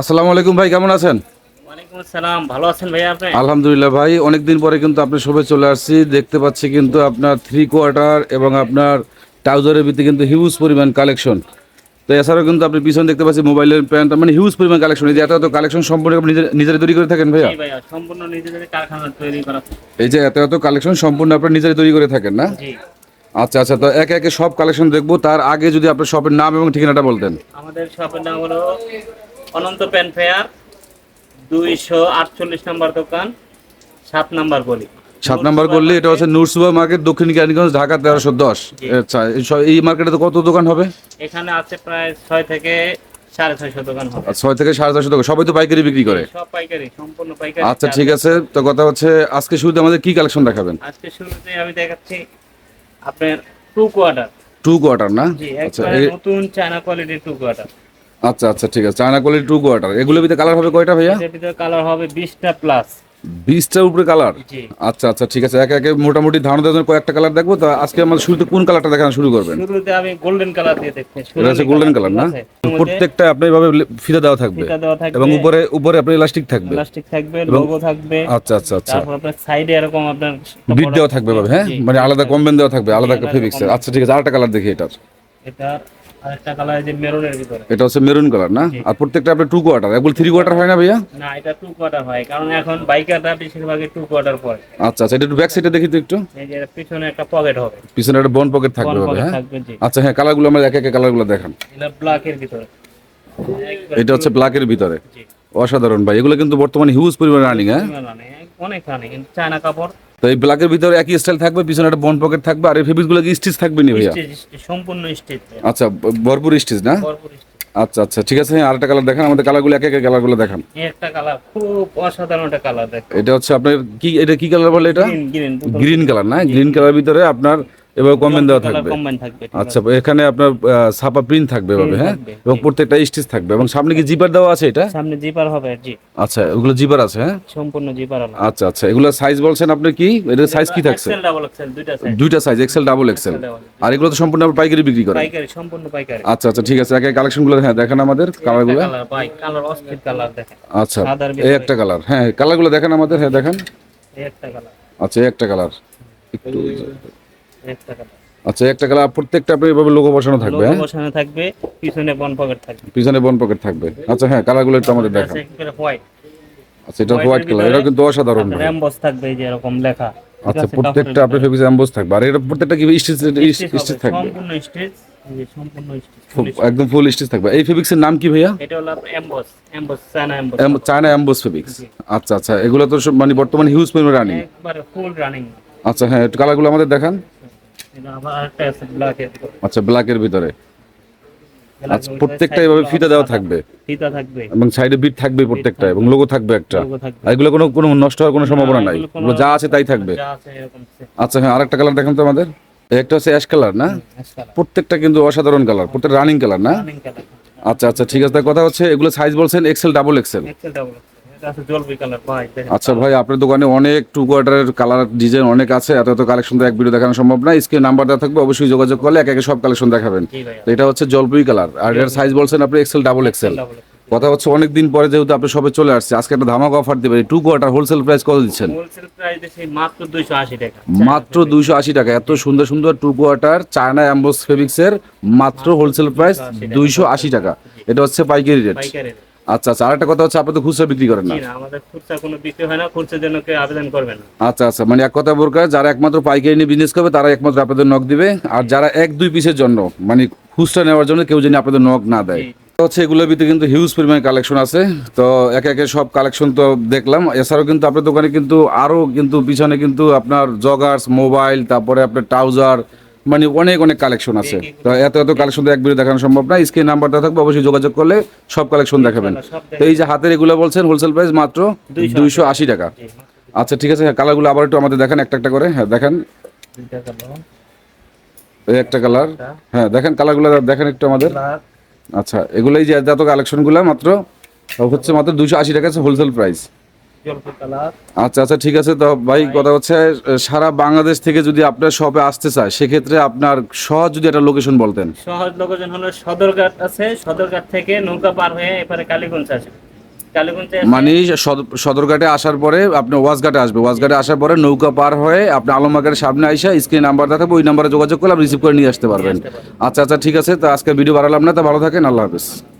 আসসালামু আলাইকুম ভাই কেমন আছেন? আসসালাম ভালো আছেন আপনি? আলহামদুলিল্লাহ ভাই অনেকদিন পরে কিন্তু আপনি সবে চলে আসছি। দেখতে পাচ্ছি কিন্তু আপনার থ্রি কোয়ার্টার এবং আপনার ট্রাউজারের ভিত্তি কিন্তু হিউজ পরিমাণ কালেকশন তো এছাড়াও কিন্তু আপনি পিছনে দেখতে পাচ্ছি মোবাইলের প্যান্ট মানে হিউজ পরিমাণ কালেকশন এই যে এত এত কালেকশন সম্পূর্ণ আপনি নিজের তৈরি করে থাকেন ভাইয়া? সম্পূর্ণ নিজেদের কারখানা তৈরি করা। এই যে এত এত কালেকশন সম্পূর্ণ আপনার নিজেরাই তৈরি করে থাকেন না? আচ্ছা আচ্ছা তো একে একে সব কালেকশন দেখব। তার আগে যদি আপনার শপের নাম এবং ঠিকানাটা বলতেন। আমাদের শপের নাম হলো অনন্ত প্যান ফেয়ার দুইশো আটচল্লিশ নম্বর দোকান সাত নম্বর গলি। সাত নাম্বার করলে এটা হচ্ছে নূর সুপার মার্কেট দক্ষিণ কেরানীগঞ্জ ঢাকা তেরোশো দশ। আচ্ছা এই মার্কেটে তো কত দোকান হবে? এখানে আছে প্রায় ছয় থেকে হবে। ছয় থেকে সাড়ে চারশো দোকান। সবাই তো পাইকারি বিক্রি করে? সব পাইকারি আচ্ছা ঠিক আছে। তো কথা হচ্ছে আজকে শুরুতে আমাদের কি কালেকশন দেখাবেন? আজকে শুরুতে আমি দেখাচ্ছি আপনার টু কোয়ার্টার। টু কোয়ার্টার না? আচ্ছা নতুন চায়না কোয়ালিটির টু কোয়ার্টার। আচ্ছা আচ্ছা ঠিক আছে। China quality two quarter. এগুলোর ভিতরে কালার হবে কয়টা ভাইয়া? এটার ভিতরে কালার হবে বিশটা প্লাস বিশটার উপরে কালার আচ্ছা আচ্ছা ঠিক আছে। একে একে মোটামুটি ধারণা দেওয়ার জন্য কয়েকটা কালার দেখব। তো আজকে আমাদের শুরুতে কোন কালারটা দেখানো শুরু করবেন? শুরুতে আমি গোল্ডেন কালার দিয়ে দেখছি। এটা হচ্ছে গোল্ডেন কালার না? প্রত্যেকটা আপনি এভাবে ফিতা দেওয়া থাকবে। এবং উপরে উপরে আপনার ইলাস্টিক থাকবে। প্লাস্টিক থাকবে লোগো থাকবে। আচ্ছা আচ্ছা আচ্ছা। তারপর আপনার সাইডে এরকম আপনার বিট দেওয়া থাকবে ভাবে হ্যাঁ? মানে আলাদা কম্বেন দেওয়া থাকবে আলাদা ফেব্রিক্সের আচ্ছা ঠিক আছে আরেকটা কালার দেখি এটার। এটা আরেকটা কালার যে মেরুনের ভিতরে। এটা হচ্ছে মেরুন কালার না? আর প্রত্যেকটা আপনার টু কোয়ার্টার একবার থ্রি কোয়ার্টার হয় না ভাইয়া? না এটা টু কোয়ার্টার হয় কারণ এখন বাইকাররা বেশিরভাগই টু কোয়ার্টার পরে। আচ্ছা আচ্ছা এটা একটু ব্যাক সাইডে দেখি তো একটু। এই যে পিছনে একটা পকেট হবে। পিছনে একটা বন পকেট থাকবে হ্যাঁ? আচ্ছা হ্যাঁ কালারগুলো আমরা একে একে কালারগুলো দেখান। এটা ব্ল্যাক এর ভিতরে। এটা হচ্ছে ভিতরে। অসাধারণ ভাই এগুলো কিন্তু বর্তমানে হিউজ পরিমাণে রানিং হ্যাঁ? অনেক রানি চায়না কাপড়। তো এই ব্ল্যাকের ভিতরে একই স্টাইল থাকবে পিছনে একটা বন পকেট থাকবে আর এই ফেব্রিকগুলো কি স্টিচ থাকবে নি ভাইয়া? সম্পূর্ণ স্টিচ আচ্ছা ভরপুর স্টিচ না? ভরপুর আচ্ছা আচ্ছা ঠিক আছে আর একটা কালার দেখান আমাদের কালারগুলো একে একে কালারগুলো দেখান। একটা কালার খুব অসাধারণ একটা কালার দেখেন এটা হচ্ছে আপনার কি এটা কি কালার বলে এটা? গ্রিন গ্রিন গ্রিন কালার না? গ্রিন কালার ভিতরে আপনার এবার কমেন্ট দেওয়া থাকবে। আচ্ছা এখানে আপনার ছাপা প্রিন্ট থাকবে এভাবে হ্যাঁ? এবং প্রত্যেকটা স্টিচ থাকবে। এবং সামনে কি জিপার দেওয়া আছে এটা? সামনে জিপার হবে জি। আচ্ছা ওগুলো জিপার আছে হ্যাঁ? সম্পূর্ণ জিপার আচ্ছা আচ্ছা এগুলো সাইজ বলছেন আপনি কি? এটার সাইজ কি থাকছে? এক্সেল ডাবল এক্সেল দুইটা সাইজ দুইটা সাইজ এক্সেল ডাবল এক্সেল আর এগুলো তো সম্পূর্ণ আপনি পাইকারি বিক্রি করেন পাইকারি সম্পূর্ণ পাইকারি। আচ্ছা আচ্ছা ঠিক আছে একে কালেকশনগুলো হ্যাঁ দেখেন আমাদের কালারগুলো কালার অস্থির কালার দেখেন। আচ্ছা এই একটা কালার হ্যাঁ কালারগুলো দেখেন আমাদের হ্যাঁ দেখেন। এই একটা কালার আচ্ছা এই একটা কালার একটু আচ্ছা একটা কালার প্রত্যেকটা আপনি এভাবে লোগো বসানো থাকবে লোগো হ্যাঁ? বসানো থাকবে পিছনে বন পকেট থাকবে। পিছনে বন পকেট থাকবে। আচ্ছা হ্যাঁ কালারগুলো একটু আমাদের দেখান। হোয়াইট আচ্ছা এটা হোয়াইট কালার এটা কিন্তু অসাধারণ ভাই। র্যাম্বস থাকবে এই যে এরকম লেখা। আচ্ছা প্রত্যেকটা আপনার ফেব্রিক এমবোস থাকবে। আর এটা প্রত্যেকটা কি স্টিচ স্টিচ থাকবে? সম্পূর্ণ স্টিচ একদম ফুল স্টিচ থাকবে। এই ফেব্রিক্সের নাম কি ভাইয়া? এটা হলো এমবস এমবস চায়না এমবস এম- চায়না এমবোস ফেব্রিক্স আচ্ছা আচ্ছা এগুলো তো মানে বর্তমানে হিউজ পরিমাণে রানিং একবারে ফুল রানিং আচ্ছা হ্যাঁ একটু কালারগুলো আমাদের দেখান। আচ্ছা ব্ল্যাকের ভিতরে। আচ্ছা প্রত্যেকটা এভাবে ফিতা দেওয়া থাকবে? ফিতা থাকবে। এবং সাইডে বিট থাকবে প্রত্যেকটা এবং লোগো থাকবে একটা। এগুলো কোনো কোনো নষ্ট হওয়ার কোনো সম্ভাবনা নাই। এগুলো যা আছে তাই থাকবে। আচ্ছা হ্যাঁ আরেকটা কালার দেখেন তো আমাদের। একটা হচ্ছে অ্যাশ কালার না? প্রত্যেকটা কিন্তু অসাধারণ কালার প্রত্যেকটা রানিং কালার না? আচ্ছা আচ্ছা ঠিক আছে। কথা হচ্ছে এগুলো সাইজ বলছেন এক্সেল ডাবল এক্সেল আচ্ছা ভাই আপনার দোকানে অনেক টু কোয়ার্টারের কালার ডিজাইন অনেক আছে এত এত কালেকশন তো এক ভিডিও দেখানো সম্ভব না। স্ক্রিনে নাম্বার দেওয়া থাকবে অবশ্যই যোগাযোগ করলে এক একে সব কালেকশন দেখাবেন। এটা হচ্ছে জলপুই কালার আর এর সাইজ বলছেন আপনি এক্সেল ডাবল এক্সেল কথা হচ্ছে অনেক দিন পরে যেহেতু আপনি সবে চলে আসছে আজকে একটা ধামাকা অফার দিবেন টু কোয়ার্টার হোলসেল প্রাইস কত দিচ্ছেন? হোলসেল প্রাইস দিছি মাত্র 280 টাকা। মাত্র দুইশো আশি টাকা এত সুন্দর সুন্দর টু কোয়ার্টার চায়না অ্যাম্বোস ফেব্রিক্সের মাত্র হোলসেল প্রাইস দুইশো আশি টাকা। এটা হচ্ছে পাইকারি রেট আচ্ছা আচ্ছা আরেকটা কথা হচ্ছে আপনি তো খুচরা বিক্রি করেন না। আমাদের খুচরা কোনো বিক্রি হয় না খুচরার জন্য কেউ আবেদন করবে না। আচ্ছা আচ্ছা মানে এক কথা বোরকা যারা একমাত্র পাইকারি নিয়ে বিজনেস করবে তারা একমাত্র আপনাদের নক দিবে। আর যারা এক দুই পিসের জন্য মানে খুচরা নেওয়ার জন্য কেউ যেন আপনাদের নক না দেয়। হচ্ছে এগুলোর ভিতরে কিন্তু হিউজ পরিমাণে কালেকশন আছে। তো একে একে সব কালেকশন তো দেখলাম। এছাড়াও কিন্তু আপনার দোকানে কিন্তু আরও কিন্তু পিছনে কিন্তু আপনার জগার্স মোবাইল তারপরে আপনার ট্রাউজার মানে অনেক অনেক কালেকশন আছে। তো এত এত কালেকশন তো এক ভিডিও দেখানো সম্ভব না। স্ক্রিন নাম্বারটা থাকবে অবশ্যই যোগাযোগ করলে সব কালেকশন দেখাবেন। তো এই যে হাতের এগুলো বলছেন হোলসেল প্রাইস মাত্র দুইশো আশি টাকা। আচ্ছা ঠিক আছে কালারগুলো আবার একটু আমাদের দেখেন একটা একটা করে। হ্যাঁ দেখেন। এই একটা কালার হ্যাঁ দেখেন কালারগুলো দেখেন একটু আমাদের। আচ্ছা এগুলোই যে এত কালেকশনগুলো মাত্র হচ্ছে মাত্র দুশো আশি টাকা হোলসেল প্রাইস আচ্ছা আচ্ছা ঠিক আছে। তো ভাই কথা হচ্ছে সারা বাংলাদেশ থেকে যদি আপনার শপে আসতে চায় সেক্ষেত্রে আপনার সহজ যদি একটা লোকেশন বলতেন। সহজ লোকেশন হলো সদরঘাট আছে। সদরঘাট থেকে নৌকা পার হয়ে এপারে কালীগঞ্জ এসে- মানে সদ- সদরঘাটে আসার পরে আপনি ওয়াজঘাটে আসবে। ওয়াজঘাটে আসার পরে নৌকা পার হয়ে আপনি আলমবাগের সামনে আইসা স্ক্রিন নাম্বার থাকবে ওই নাম্বারে যোগাযোগ করলে আপনি রিসিভ করে নিয়ে আসতে পারবেন। আচ্ছা আচ্ছা ঠিক আছে। তো আজকে ভিডিও বাড়ালাম না তা ভালো থাকেন আল্লাহ হাফেজ।